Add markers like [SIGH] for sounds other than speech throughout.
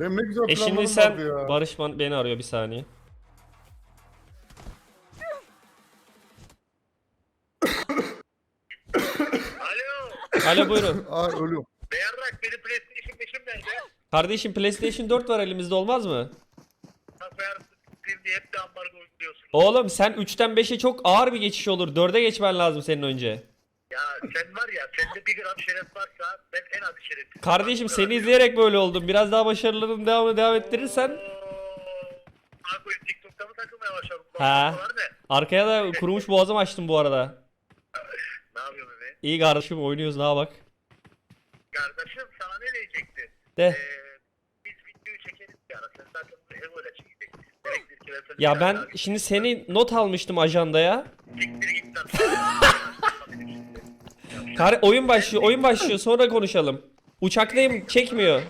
Benim ne güzel E planlarım şimdi sen vardı ya. Barış beni arıyor bir saniye. Alo. Alo buyurun. [LAUGHS] Ay ölüyorum. Beyarrak benim PlayStation 5'im nerede? Kardeşim PlayStation 4 var elimizde olmaz mı? Nasıl beyarrak diye hep de ambargo uyguluyorsun. Oğlum sen 3'ten 5'e çok ağır bir geçiş olur. 4'e geçmen lazım senin önce. Ya sen var ya sende bir gram şeref varsa ben en az şerefsizim. Kardeşim seni izleyerek böyle oldum. Biraz daha başarılarını devam devam ettirirsen Abi TikTok'ta mı takılmaya başladın? Ha. Arkaya da kurumuş boğazım açtım bu arada. Ne yapıyorsun be? İyi kardeşim oynuyoruz daha bak. Kardeşim sana ne diyecekti? De. Ee, biz videoyu çekeriz bir ara. Sen zaten ev öyle çekeceksin. Ya ben şimdi seni not almıştım ajandaya. Siktir git lan. [LAUGHS] Kar oyun başlıyor, oyun başlıyor. Sonra konuşalım. Uçaktayım, çekmiyor.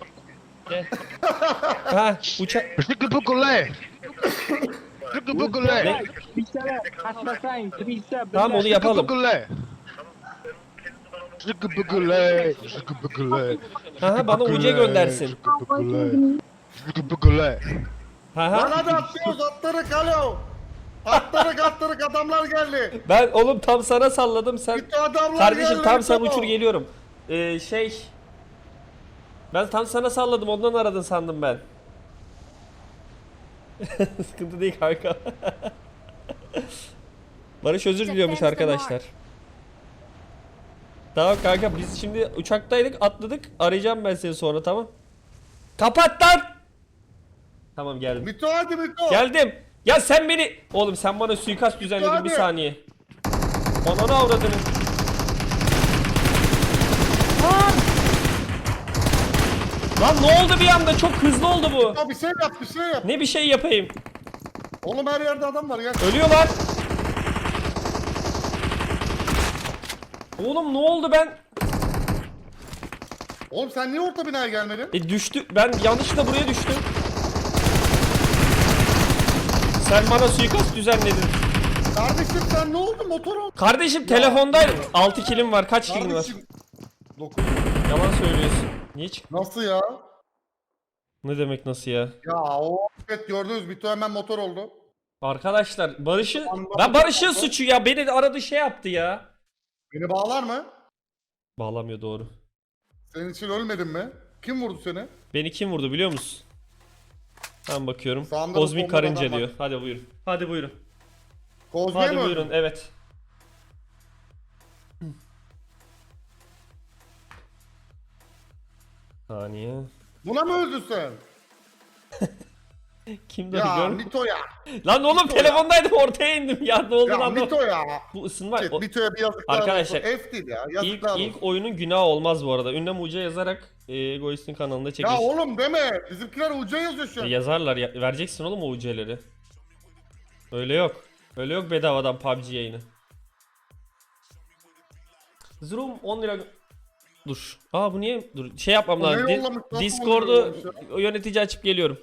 Ha, uçak pukule. Bisa Hasbasain, bisa Tamam onu yapalım. Ha ha bana UC göndersin. Pukule. Ha Lan ha. hadi atlıyoruz atlarık alo. Atlarık atlarık adamlar geldi. Ben oğlum tam sana salladım sen. Gitti adamlar Kardeşim geldi. tam sen tamam. uçur geliyorum. Ee, şey ben tam sana salladım ondan aradın sandım ben. [LAUGHS] Sıkıntı değil kanka. [LAUGHS] Barış özür diliyormuş arkadaşlar. Tamam kanka biz şimdi uçaktaydık atladık arayacağım ben seni sonra tamam. Kapat lan. Tamam geldim. Mito hadi Mito. Geldim. Ya sen beni... Oğlum sen bana suikast düzenledin bir saniye. Ananı avradını. Lan! Lan ne oldu bir anda? Çok hızlı oldu bu. Ya bir şey yap bir şey yap. Ne bir şey yapayım? Oğlum her yerde adam var ya. Ölüyorlar. Oğlum ne oldu ben? Oğlum sen niye orta binaya gelmedin? E düştü. Ben yanlışlıkla buraya düştüm. Sen bana suikast düzenledin. Kardeşim sen ne oldu motor ol. Kardeşim telefondaydım. 6 kilim var. Kaç kilim var? Kardeşim. Dokuz. Yalan söylüyorsun. Niye çık? Nasıl ya? Ne demek nasıl ya? Ya o evet gördünüz Mito hemen motor oldu. Arkadaşlar Barış'ı Anladım. ben Barış'ın suçu ya beni aradı şey yaptı ya. Beni bağlar mı? Bağlamıyor doğru. Senin için ölmedin mi? Kim vurdu seni? Beni kim vurdu biliyor musun? Ben bakıyorum. Sağımda Kozmik karınca diyor. Hadi buyurun. Hadi buyurun. Kozmi'ye Hadi mi buyurun evet. [CLEARS THROAT] Saniye. Buna mı öldün sen? [LAUGHS] Kimdi Ya gör? Ya. Lan oğlum Mito ya. telefondaydım ortaya indim ya ne oldu Ya lan? Mito ya. Bu ısınma. O- Mito'ya bir yazıklar Arkadaşlar, olsun. F değil ya. İlk, Yazıklar ilk olsun. oyunun günah olmaz bu arada. Ünlem Uca yazarak e, Egoist'in kanalında çekiş. Ya oğlum deme. Bizimkiler uca yazıyor şu E, an. yazarlar ya, vereceksin oğlum o UC'leri. Öyle yok. Öyle yok bedavadan PUBG yayını. Zoom 10 lira Dur. Aa bu niye? Dur. Şey yapmam Bu lazım. Di- yollamış? Nasıl Discord'u yönetici açıp geliyorum.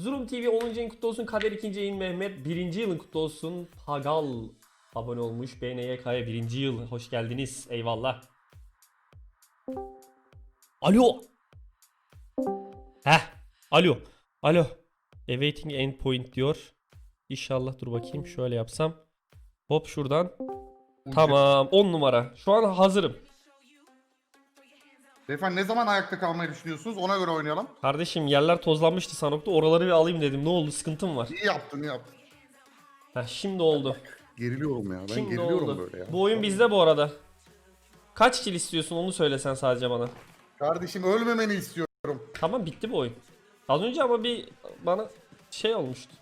Zoom TV 10. yılın kutlu olsun. Kader 2. yayın Mehmet 1. yılın kutlu olsun. Pagal abone olmuş. BNYK'ya 1. yıl. Hoş geldiniz. Eyvallah. Alo. Heh. Alo. Alo. Awaiting endpoint diyor. İnşallah dur bakayım şöyle yapsam. Hop şuradan. Tamam 10 numara. Şu an hazırım. Beyefendi ne zaman ayakta kalmayı düşünüyorsunuz? Ona göre oynayalım. Kardeşim yerler tozlanmıştı sanokta. Oraları bir alayım dedim. Ne oldu? Sıkıntım var. İyi yaptın iyi yaptın. Heh, şimdi oldu. [LAUGHS] Geriliyorum ya. Ben Şimdi geriliyorum oldu. böyle ya. Bu oyun bizde bu arada. Kaç kill istiyorsun onu söylesen sadece bana. Kardeşim ölmemeni istiyorum. Tamam bitti bu oyun. Az önce ama bir bana şey olmuştu.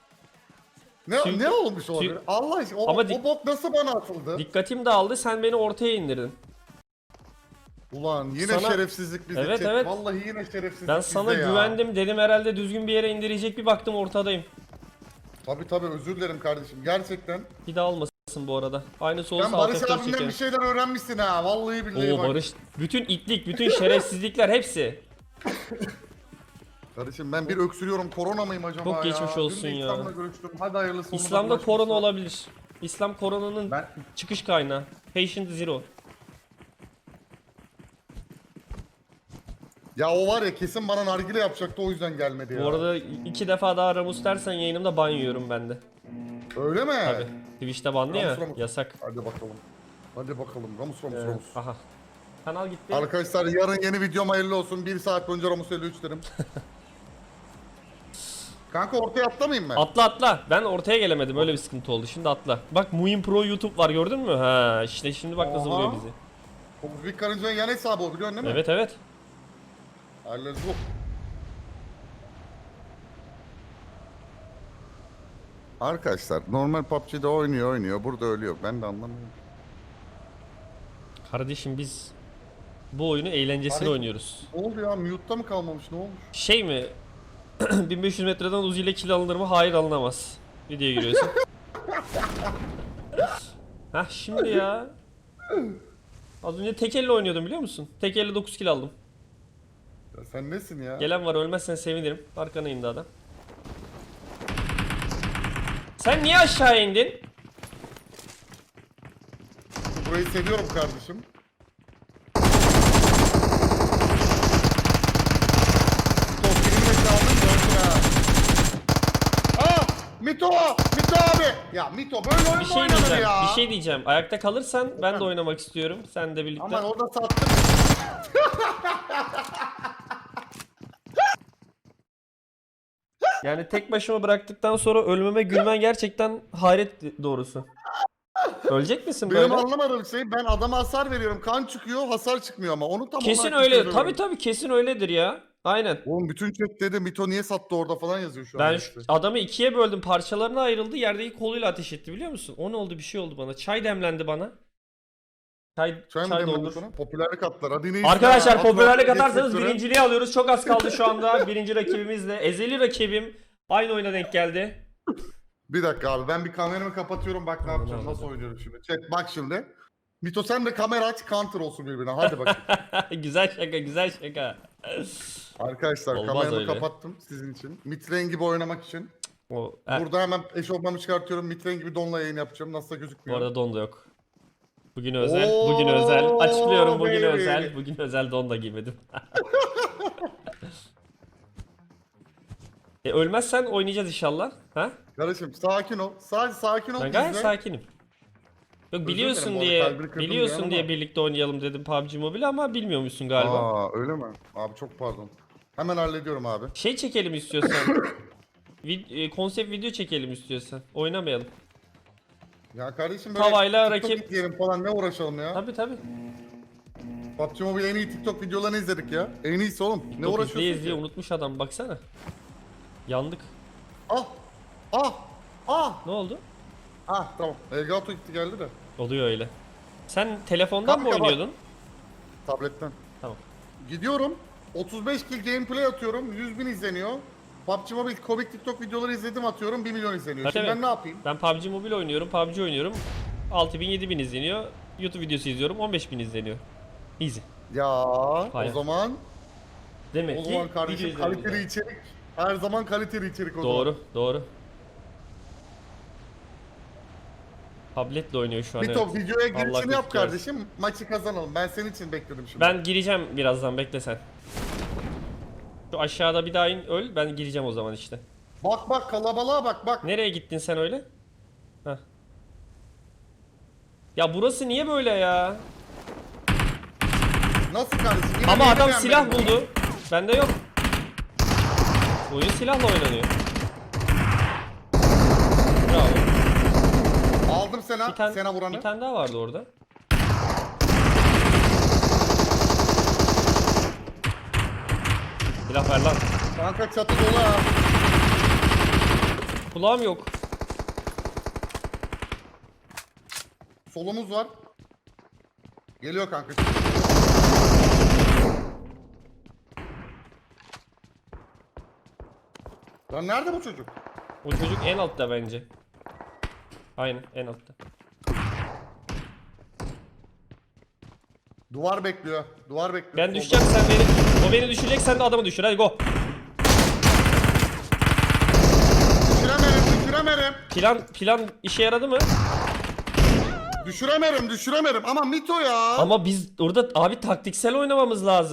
Ne Çünkü- ne olmuş olabilir? Allah aşkına o, Ama o dik- bok nasıl bana atıldı? Dikkatim dağıldı sen beni ortaya indirdin. Ulan yine Sana- şerefsizlik bizde. Evet, chat. evet. Vallahi yine şerefsizlik Ben bizde sana ya. güvendim dedim herhalde düzgün bir yere indirecek bir baktım ortadayım. Tabii tabii özür dilerim kardeşim. Gerçekten. Bir daha olmasın bu arada. Aynısı olsa Sen alt Barış F4 abimden çekerim. bir şeyler öğrenmişsin ha. Vallahi billahi Oo bak. Barış. Bütün itlik, bütün şerefsizlikler hepsi. [LAUGHS] Kardeşim ben bir öksürüyorum. Korona mıyım acaba Çok ya? geçmiş olsun Dün de ya. İslam'la görüştüm. Hadi hayırlısı. İslam'da korona olabilir. İslam koronanın Ben çıkış kaynağı. Patient Zero. Ya o var ya kesin bana nargile yapacaktı o yüzden gelmedi ya. Bu arada iki defa daha Ramus dersen yayınımda ban yiyorum ben de. Öyle mi? Tabi. Twitch'te banlı ya. Ramus, Ramus. Yasak. Hadi bakalım. Hadi bakalım. Ramus Ramus Evet. Ramus. Aha. Kanal gitti. Arkadaşlar yarın yeni videom hayırlı olsun. 1 saat boyunca Ramus 53 derim. [LAUGHS] Kanka ortaya atlamayayım mı? Atla atla. Ben ortaya gelemedim. Öyle bir sıkıntı oldu. Şimdi atla. Bak Muin Pro YouTube var gördün mü? Ha işte şimdi bak nasıl Oha. vuruyor bizi. Bu büyük karıncanın yan hesabı o biliyorsun değil mi? Evet evet. Hallederiz bu. Arkadaşlar normal PUBG'de oynuyor oynuyor burada ölüyor. Ben de anlamıyorum. Kardeşim biz bu oyunu eğlencesine Abi- oynuyoruz. Ne oldu ya? Mute'da mı kalmamış? Ne olmuş? Şey mi? [CLEARS THROAT] 1500 metreden Uzi ile kill alınır mı? Hayır alınamaz. Videoya giriyorsun. [LAUGHS] Hah şimdi ya. Az önce tek elle oynuyordum biliyor musun? Tek elle 9 kill aldım. Ya sen nesin ya? Gelen var ölmezsen sevinirim. Arkana indi adam. Sen niye aşağı indin? Burayı seviyorum kardeşim. Top benimle çaldın gördün ha. Ah! Mito! Mito abi! Ya Mito böyle oyun Bir mu şey oynanır diyeceğim. ya? Bir şey diyeceğim. Ayakta kalırsan ben de oynamak istiyorum. Sen de birlikte. Aman o da sattı. [LAUGHS] Yani tek başıma bıraktıktan sonra ölmeme gülmen gerçekten hayret doğrusu. Ölecek misin Benim böyle? anlamadığım şey ben adama hasar veriyorum. Kan çıkıyor, hasar çıkmıyor ama onu tam Kesin olarak öyle. düşünüyorum. Tabi tabi kesin öyledir ya. Aynen. Oğlum bütün chat dedi Mito niye sattı orada falan yazıyor şu an. Ben şu adamı ikiye böldüm. Parçalarına ayrıldı. Yerdeki koluyla ateş etti biliyor musun? O ne oldu? Bir şey oldu bana. Çay demlendi bana. Çay, Çay çay doldur. Popülerlik atlar. Hadi neyse. Arkadaşlar ya, popülerlik atlar, atarsanız sektöre. birinciliği alıyoruz. Çok az kaldı şu anda. [LAUGHS] Birinci rakibimizle. Ezeli rakibim. Aynı oyuna denk geldi. Bir dakika abi ben bir kameramı kapatıyorum bak ne Tamam, yapacağım nasıl oynuyorum şimdi. Chat bak şimdi. Mito sen de kamera aç counter olsun birbirine hadi bak. [LAUGHS] güzel şaka güzel şaka. Arkadaşlar Olmaz kameramı öyle. kapattım sizin için. Mitren gibi oynamak için. O, Burada hemen eşofmanımı çıkartıyorum. Mitren gibi donla yayın yapacağım. Nasıl bu gözükmüyor. arada don da yok. Bugün özel, bugün özel. Açıklıyorum bugün baby. özel. Bugün özel don da giymedim. [LAUGHS] e ölmezsen oynayacağız inşallah. Ha? Kardeşim sakin ol. Sadece sakin ol. Ben gayet sakinim. Yok biliyorsun diye biliyorsun diye ama. birlikte oynayalım dedim PUBG Mobile ama bilmiyormuşsun galiba. Aa öyle mi? Abi çok pardon. Hemen hallediyorum abi. Şey çekelim istiyorsan. [COUGHS] Vid- e, konsept video çekelim istiyorsan. Oynamayalım. Ya kardeşim böyle Tavayla TikTok rakip- izleyelim falan ne uğraşalım ya. Tabi tabi. PUBG Mobile en iyi TikTok videolarını izledik ya. En iyisi oğlum. Ne izleye uğraşıyorsun izleye ki? unutmuş adam baksana. Yandık. Ah! Ah! Ah! Ne oldu? Ah tamam. Elgato gitti geldi de. Oluyor öyle. Sen telefondan mı Kanka bak. oynuyordun? Tabletten. Tamam. Gidiyorum. 35 kill gameplay atıyorum. 100 bin izleniyor. PUBG Mobile komik TikTok videoları izledim atıyorum. 1 milyon izleniyor. Şimdi ben ne yapayım? Ben PUBG Mobile oynuyorum, PUBG oynuyorum. 6000 7000 izleniyor. YouTube videosu izliyorum 15000 izleniyor. Easy. Ya Hayır. o zaman Demek o ki zaman kardeşim kaliteli ben. içerik. Her zaman kaliteli içerik o zaman. Doğru, doğru. Tabletle oynuyor şu an Mito evet. videoya girişini yap kardeşim. Maçı kazanalım. Ben senin için bekledim şimdi. Ben gireceğim birazdan bekle sen. Şu aşağıda bir daha in öl ben gireceğim o zaman işte. Bak bak kalabalığa bak bak. Nereye gittin sen öyle? Heh. Ya burası niye böyle ya? Nasıl kardeşim? Yine Ama adam silah buldu. Bende yok. Oyun silahla oynanıyor. Bravo. Aldım Sena. Bir tane, Sena vuranı. bir tane daha vardı orada. Silah ver lan. Kanka çatı dolu ha. Kulağım yok. Solumuz var. Geliyor kanka. Lan nerede bu çocuk? O çocuk en altta bence. Aynen en altta. Duvar bekliyor. Duvar bekliyor. Ben düşeceğim sen beni. O beni düşürecek sen de adamı düşür hadi go. Düşüremerim, düşüremerim. Plan plan işe yaradı mı? Düşüremerim, düşüremerim. Ama Mito ya. Ama biz orada abi taktiksel oynamamız lazım.